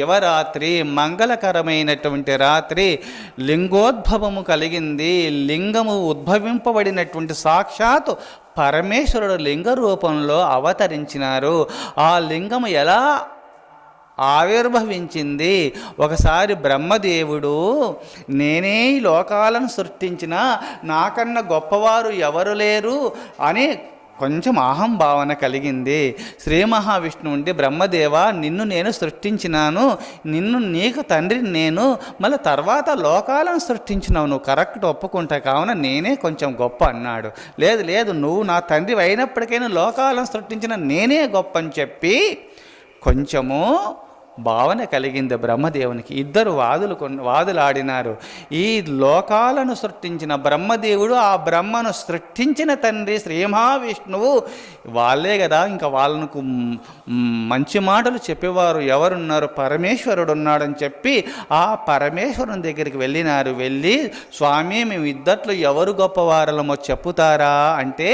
శివరాత్రి మంగళకరమైనటువంటి రాత్రి లింగోద్భవము కలిగింది లింగము ఉద్భవింపబడినటువంటి సాక్షాత్ పరమేశ్వరుడు లింగ రూపంలో అవతరించినారు. ఆ లింగము ఎలా ఆవిర్భవించింది? ఒకసారి బ్రహ్మదేవుడు నేనే ఈ లోకాలను సృష్టించిన నాకన్నా గొప్పవారు ఎవరు లేరు అని కొంచెం అహం భావన కలిగింది. శ్రీ మహావిష్ణువు ఉండి బ్రహ్మదేవ నిన్ను నేను సృష్టించినాను. నిన్ను నీకు తండ్రిని నేను. మళ్ళీ తర్వాత లోకాలను సృష్టించినావు. నువ్వు కరెక్ట్ ఒప్పుకుంటా కావున నేనే కొంచెం గొప్ప అన్నాడు. లేదు లేదు. నువ్వు నా తండ్రి అయినప్పటికైనా లోకాలను సృష్టించిన నేనే గొప్ప అని చెప్పి కొంచెము భావన కలిగింది బ్రహ్మదేవునికి. ఇద్దరు వాదులు వాదులాడినారు. ఈ లోకాలను సృష్టించిన బ్రహ్మదేవుడు ఆ బ్రహ్మను సృష్టించిన తండ్రి శ్రీ మహావిష్ణువు. వాళ్ళే కదా ఇంకా వాళ్ళకు మంచి మాటలు చెప్పేవారు ఎవరున్నారు? పరమేశ్వరుడు ఉన్నాడని చెప్పి ఆ పరమేశ్వరుని దగ్గరికి వెళ్ళినారు. వెళ్ళి స్వామి మేము ఇద్దట్లో ఎవరు గొప్పవారలమో చెప్పుతారా? అంటే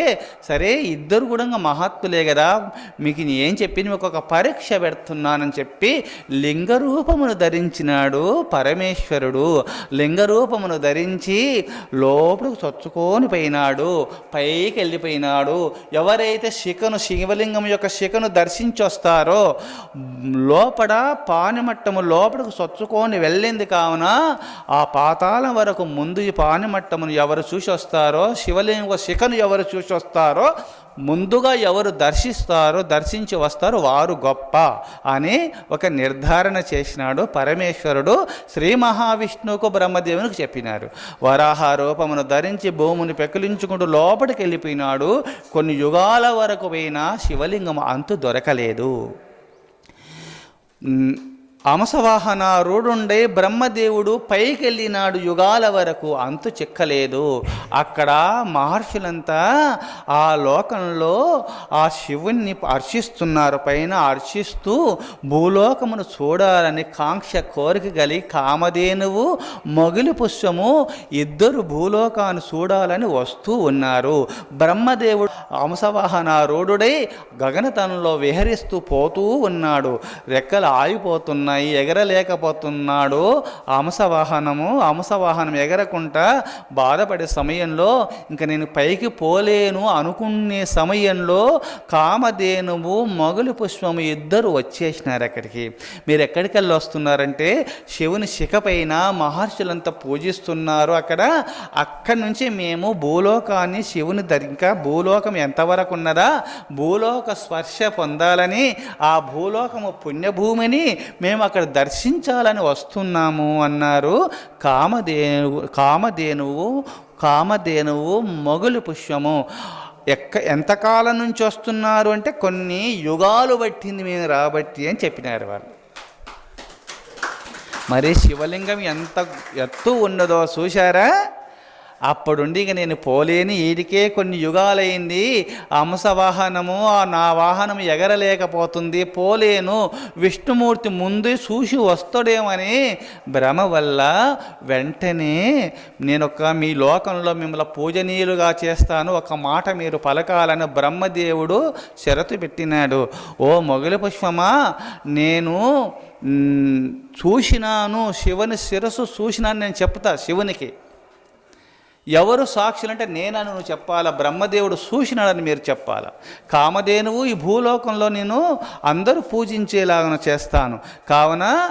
సరే ఇద్దరు కూడా మహాత్ములే కదా. మీకు నేను ఏం చెప్పింది మీకు ఒక పరీక్ష పెడుతున్నానని చెప్పి లింగ రూపమును ధరించినాడు పరమేశ్వరుడు. లింగరూపమును ధరించి లోపలికి చొచ్చుకొని పోయినాడు పైకి వెళ్ళిపోయినాడు. ఎవరైతే శిఖను శివలింగం యొక్క శిఖను దర్శించొస్తారో లోపల పానిమట్టము లోపలికి చొచ్చుకొని వెళ్ళింది కావున ఆ పాతాళం వరకు ముందు ఈ పానిమట్టమును ఎవరు చూసి వస్తారో శివలింగ శిఖను ఎవరు చూసి వస్తారో ముందుగా ఎవరు దర్శిస్తారో దర్శించి వస్తారో వారు గొప్ప అని ఒక నిర్ధారణ చేసినాడు పరమేశ్వరుడు. శ్రీ మహావిష్ణువుకు బ్రహ్మదేవునికి చెప్పినారు. వరాహ రూపమును ధరించి భూమిని పెకిలించుకుంటూ లోపలికి వెళ్ళిపోయినాడు. కొన్ని యుగాల వరకు పోయినా శివలింగం అంతు దొరకలేదు. అంశవాహన రోడుండే బ్రహ్మదేవుడు పైకెళ్ళినాడు యుగాల వరకు అంతు చిక్కలేదు. అక్కడ మహర్షులంతా ఆ లోకంలో ఆ శివుణ్ణి అర్చిస్తున్నారు. పైన అర్చిస్తూ భూలోకమును చూడాలని కాంక్ష కోరిక గలి కామధేనువు మొగిలి పుష్పము ఇద్దరు భూలోకాన్ని చూడాలని వస్తూ ఉన్నారు. బ్రహ్మదేవుడు అంశవాహన రోడుడై గగనతనంలో విహరిస్తూ పోతూ ఉన్నాడు. రెక్కలు ఆగిపోతున్నాయి ఎగరలేకపోతున్నాడు. అంశవాహనము అంశవాహనం ఎగరకుండా బాధపడే సమయంలో ఇంకా నేను పైకి పోలేను అనుకునే సమయంలో కామధేనువు మొగలి పుష్పము ఇద్దరు వచ్చేసినారు అక్కడికి. మీరు ఎక్కడికి వెళ్ళి వస్తున్నారంటే శివుని శిఖపైన మహర్షులంతా పూజిస్తున్నారు అక్కడ. అక్కడి నుంచి మేము భూలోకాన్ని శివుని ఇంకా భూలోకం ఎంతవరకు ఉన్నదా? భూలోక స్పర్శ పొందాలని ఆ భూలోకము పుణ్యభూమిని మేము మేము అక్కడ దర్శించాలని వస్తున్నాము అన్నారు. కామధేను కామధేనువు కామధేనువు మొగులు పుష్పము. ఎక్క ఎంతకాలం నుంచి వస్తున్నారు అంటే కొన్ని యుగాలు పట్టింది మేము రాబట్టి అని చెప్పినారు వాళ్ళు. మరి శివలింగం ఎంత ఎత్తు ఉన్నదో చూశారా? అప్పుడుండి ఇక నేను పోలేని ఈడికే కొన్ని యుగాలైంది. అంశ వాహనము ఆ నా వాహనం ఎగరలేకపోతుంది. పోలేను. విష్ణుమూర్తి ముందు చూసి వస్తాడేమని భ్రమ వల్ల వెంటనే నేనొక మీ లోకంలో మిమ్మల్ని పూజనీయులుగా చేస్తాను. ఒక మాట మీరు పలకాలని బ్రహ్మదేవుడు షరతు పెట్టినాడు. ఓ మొగలి పుష్పమా నేను చూసినాను. శివుని శిరస్సు చూసినాను నేను చెప్తా శివునికి. ఎవరు సాక్షులు అంటే నేనని నువ్వు చెప్పాలా? బ్రహ్మదేవుడు చూసినాడని మీరు చెప్పాలా? కామధేనువు ఈ భూలోకంలో నేను అందరూ పూజించేలాగా చేస్తాను. కావున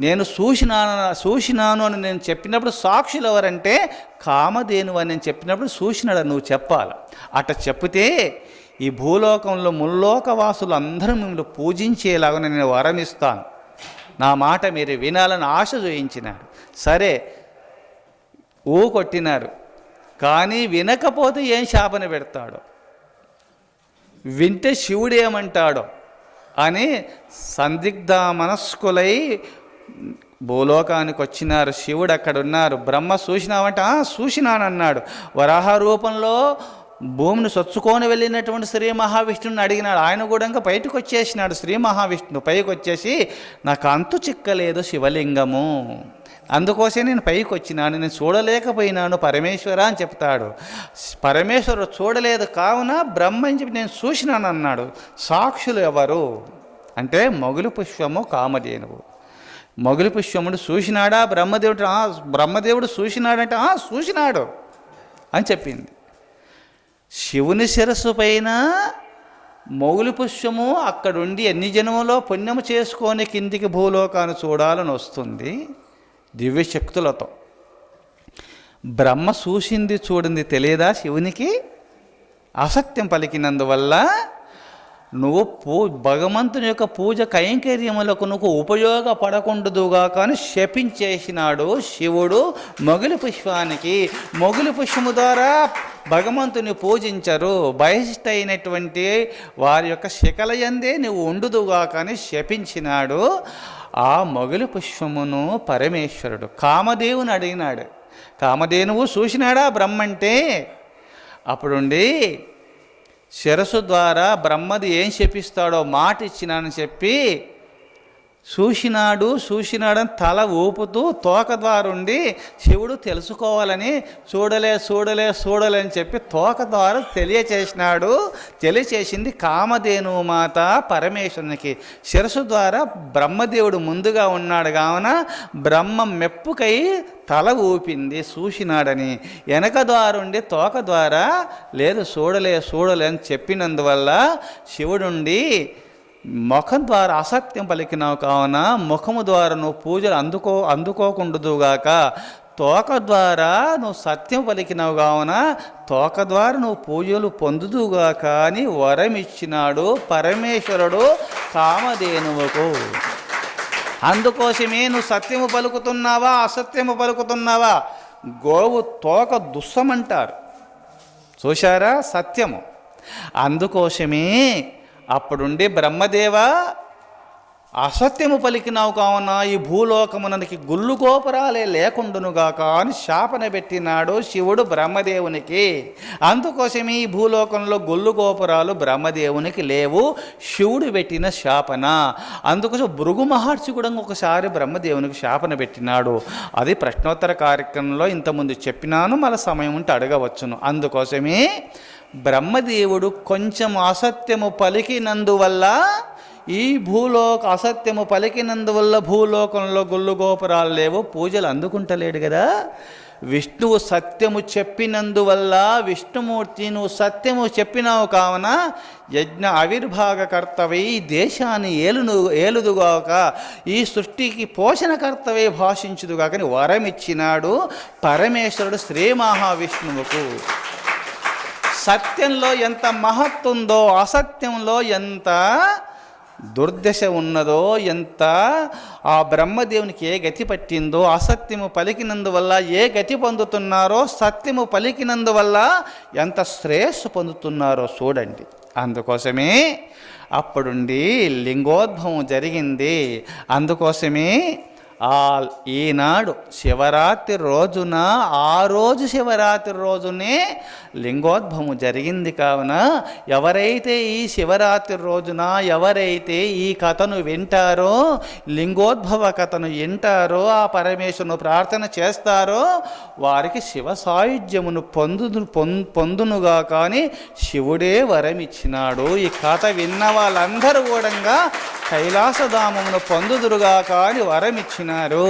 నేను చూసినాను చూసినాను అని నేను చెప్పినప్పుడు సాక్షులు ఎవరంటే కామధేనువు అని నేను చెప్పినప్పుడు చూసినాడని నువ్వు చెప్పాలి? అట్ట చెప్తే ఈ భూలోకంలో ముల్లోకవాసులు అందరూ మిమ్మల్ని పూజించేలాగా నేను వరమిస్తాను. నా మాట మీరు వినాలని ఆశ చూయించినాడు సరే ఊ కొట్టినారు. కానీ వినకపోతే ఏం శాపన పెడతాడో? వింటే శివుడు ఏమంటాడో అని సందిగ్ధ మనస్కులై భూలోకానికి వచ్చినారు. శివుడు అక్కడ ఉన్నారు బ్రహ్మ చూసినావంటే చూసినానన్నాడు వరాహ రూపంలో భూమిని సొచ్చుకొని వెళ్ళినటువంటి శ్రీ మహావిష్ణువుని అడిగినాడు. ఆయన కూడా ఇంకా బయటకు వచ్చేసినాడు. శ్రీ మహావిష్ణువు పైకి వచ్చేసి నాకు అంతు చిక్కలేదు శివలింగము. అందుకోసమే నేను పైకి వచ్చినాను నేను చూడలేకపోయినాను పరమేశ్వర అని చెప్తాడు. పరమేశ్వరుడు చూడలేదు కావున బ్రహ్మ అని చెప్పి నేను చూసినాను అన్నాడు. సాక్షులు ఎవరు? అంటే మొగులు పుష్పము కామధేనువు. మొగులు పుష్పముడు చూసినాడా? బ్రహ్మదేవుడు "ఆ, బ్రహ్మదేవుడు చూసినాడంటే "ఆ, చూసినాడు అని చెప్పింది. శివుని శిరస్సు పైన మొగులి పుష్పము అక్కడుండి ఎన్ని జన్మలో పుణ్యము చేసుకొని కిందికి భూలోకాన్ని చూడాలని వస్తుంది. దివ్యశక్తులతో. బ్రహ్మ చూసింది చూడింది తెలియదా శివునికి? అసత్యం పలికినందువల్ల నువ్వు పూ భగవంతుని యొక్క పూజ కైంకర్యములకు నువ్వు ఉపయోగపడకుండదుగా కానీ శపించేసినాడు శివుడు మొగిలి పుష్పానికి. మొగిలి పుష్పము ద్వారా భగవంతుని పూజించరు. బహిష్టైనటువంటి వారి యొక్క శిఖలయందే నువ్వు ఉండుదుగా కానీ శపించినాడు ఆ మొగలి పుష్పమును పరమేశ్వరుడు కామదేవుని అడిగినాడు. కామధేనువు చూసినాడా బ్రహ్మంటే? అప్పుడుండి శిరస్సు ద్వారా బ్రహ్మది ఏం చెప్పిస్తాడో మాట ఇచ్చినానని చెప్పి చూసినాడు చూసినాడని తల ఊపుతూ తోక ద్వారా ఉండి శివుడు తెలుసుకోవాలని చూడలే చూడలే చూడలే అని చెప్పి తోక ద్వారా తెలియచేసినాడు. తెలియచేసింది కామధేను మాత పరమేశ్వరునికి. శిరసు ద్వారా బ్రహ్మదేవుడు ముందుగా ఉన్నాడు కావున బ్రహ్మ మెప్పుకై తల ఊపింది చూసినాడని. వెనక ద్వారుండి తోక ద్వారా లేదు చూడలే చూడలే అని చెప్పినందువల్ల శివుడుండి ముఖం ద్వారా అసత్యం పలికినావు కావున ముఖము ద్వారా నువ్వు పూజలు అందుకో అందుకోకుండదుగాక తోక ద్వారా నువ్వు సత్యం పలికినావు కావున తోక ద్వారా నువ్వు పూజలు పొందుదుగా కానీ వరం ఇచ్చినాడు పరమేశ్వరుడు కామధేనువుకు. అందుకోసమే నువ్వు సత్యము పలుకుతున్నావా అసత్యము పలుకుతున్నావా? గోవు తోక దుస్సమంటారు. చూశారా? సత్యము. అందుకోసమే అప్పుడుండి బ్రహ్మదేవ అసత్యము పలికినావు కావున ఈ భూలోకమునకి గుళ్ళు గోపురాలే లేకుండునుగాక అని శాపన పెట్టినాడు శివుడు బ్రహ్మదేవునికి. అందుకోసమే ఈ భూలోకంలో గుళ్ళు గోపురాలు బ్రహ్మదేవునికి లేవు శివుడు పెట్టిన శాపన. అందుకోసం భృగు మహర్షి కూడా ఒకసారి బ్రహ్మదేవునికి శాపన పెట్టినాడు. అది ప్రశ్నోత్తర కార్యక్రమంలో ఇంతకుముందు చెప్పినాను మళ్ళీ సమయం ఉంటే అడగవచ్చును. అందుకోసమే బ్రహ్మదేవుడు కొంచెం అసత్యము పలికినందువల్ల ఈ భూలోక అసత్యము పలికినందువల్ల భూలోకంలో గుళ్ళు గోపురాలు లేవు పూజలు అందుకుంటలేడు కదా. విష్ణువు సత్యము చెప్పినందువల్ల విష్ణుమూర్తి నువ్వు సత్యము చెప్పినావు కావున యజ్ఞ ఆవిర్భాగకర్తవై ఈ దేశాన్ని ఏలును ఏలుదుగాక ఈ సృష్టికి పోషణకర్తవై భాషించుదుగాకని వరం ఇచ్చినాడు పరమేశ్వరుడు శ్రీ మహావిష్ణువుకు. సత్యంలో ఎంత మహత్తుందో అసత్యంలో ఎంత దుర్దశ ఉన్నదో ఎంత ఆ బ్రహ్మదేవునికి ఏ గతి పట్టిందో అసత్యము పలికినందువల్ల ఏ గతి పొందుతున్నారో సత్యము పలికినందువల్ల ఎంత శ్రేయస్సు పొందుతున్నారో చూడండి. అందుకోసమే అప్పుడుండి లింగోద్భవం జరిగింది. అందుకోసమే ఆ ఈనాడు శివరాత్రి రోజున ఆ రోజు శివరాత్రి రోజునే లింగోద్భవం జరిగింది కావున ఎవరైతే ఈ శివరాత్రి రోజున ఎవరైతే ఈ కథను వింటారో లింగోద్భవ కథను వింటారో ఆ పరమేశ్వరును ప్రార్థన చేస్తారో వారికి శివ సాయుధ్యమును పొందు పొందునుగా కానీ శివుడే వరమిచ్చినాడు. ఈ కథ విన్న వాళ్ళందరూ కూడా కైలాసధామమును పొందుదురుగాక కానీ వరమిచ్చినారు.